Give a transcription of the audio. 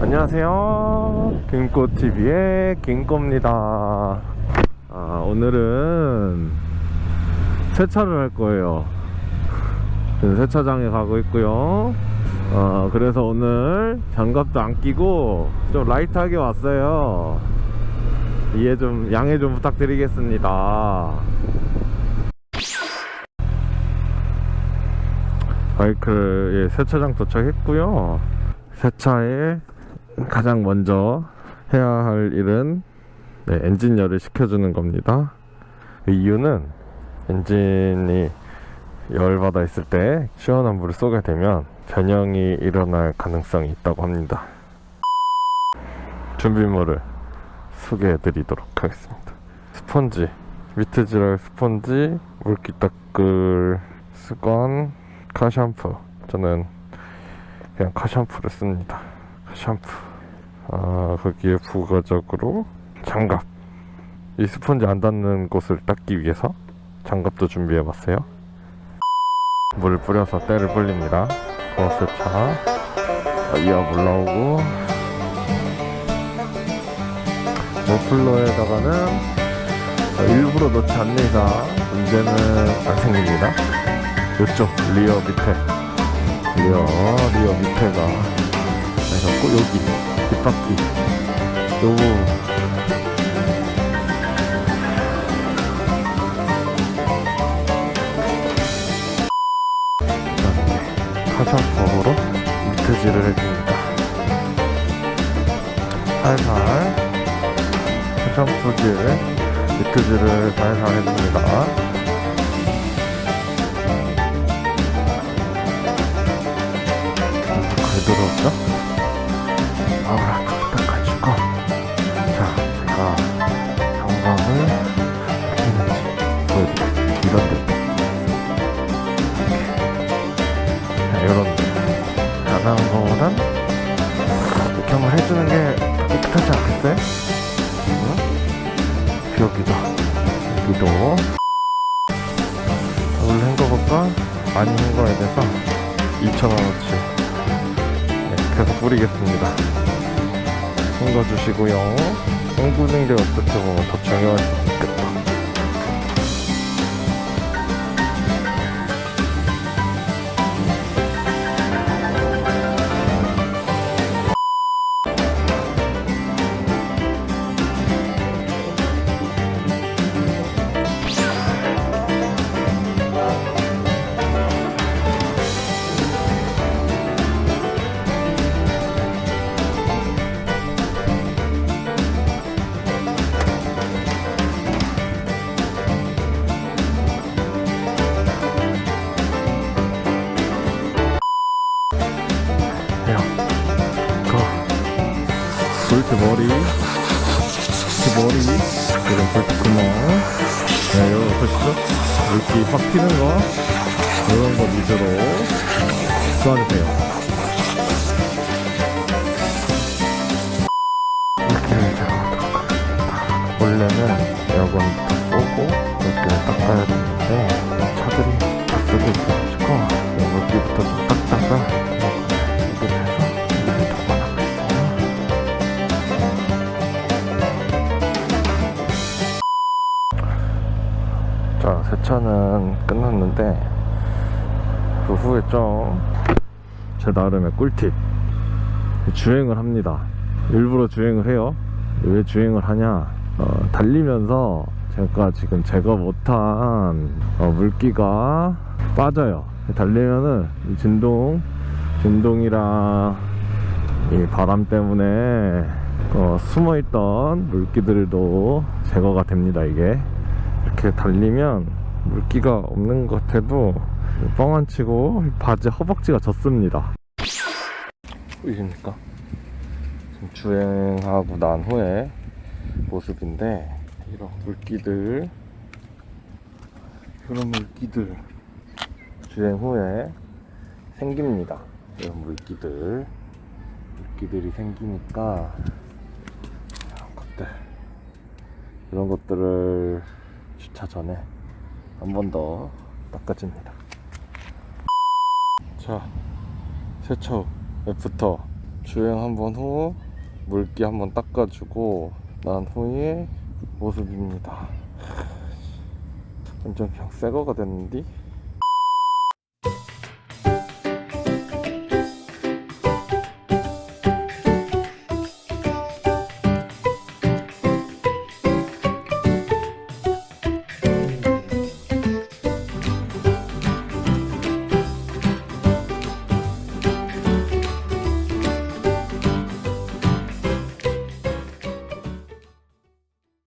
어, 안녕하세요. 김꽃TV의 김꼬입니다. 아, 오늘은 세차를 할 거예요. 세차장에 가고 있고요. 어, 그래서 오늘 장갑도 안 끼고 좀 라이트하게 왔어요. 이해 좀, 양해 좀 부탁드리겠습니다. 바이크 예, 세차장 도착했고요. 세차에 가장 먼저 해야 할 일은 네, 엔진열을 식혀주는 겁니다. 그 이유는 엔진이 열받아 있을 때 시원한 물을 쏘게 되면 변형이 일어날 가능성이 있다고 합니다. 준비물을 소개해 드리도록 하겠습니다. 스펀지, 미트지럴 스펀지, 물기 닦을 수건, 카샴푸. 저는 그냥 카샴푸를 씁니다. 카샴푸. 아, 거기에 부가적으로 장갑. 이 스펀지 안 닿는 곳을 닦기 위해서 장갑도 준비해 봤어요. 물을 뿌려서 때를 불립니다. 버스차. 아, 이어 물 나오고. 머플러에다가는 어, 일부러 넣지 않는 이상 문제는 안 생깁니다. 이쪽 리어 밑에 리어 리어 밑에가 그래서 꼭 여기 뒷바퀴. 요거 화장품으로 미트질을 해줍니다. 살살 화장품질 미트질을 살살 해줍니다 뿌리겠습니다. 헹궈주시고요. 헹구는 게 어떻게 보면 더. 야, 볼트 머리, 그 머리, 이런 볼트 구멍, 네, 이런 거 보시죠? 물기 확 튀는 거, 이런 거 위주로. 이렇게 하겠습니다. 원래는 에어건부터 쏘고 물기를 닦아야 되는데 차들이 다 쓰고 있어가지고 좀 닦다가 자, 세차는 끝났는데 그 후에 좀 제 나름의 꿀팁 주행을 합니다. 일부러 주행을 해요. 왜 주행을 하냐? 어, 달리면서 제가 지금 제거 못한 어, 물기가 빠져요. 달리면은 이 진동, 진동이랑 이 바람 때문에 어, 숨어있던 물기들도 제거가 됩니다. 이게 이렇게 달리면 물기가 없는 것 같아도 뻥안 치고 바지 허벅지가 젖습니다. 보이십니까? 지금 주행하고 난 후에 모습인데 이런 물기들 이런 물기들 주행 후에 생깁니다. 이런 물기들 물기들이 생기니까 이런 것들 이런 것들을 주차 전에 한 번 더 닦아줍니다. 자, 세차 후 부터 주행 한 번 후 물기 한 번 닦아주고 난 후에 모습입니다. 완전 그냥 새거가 됐는데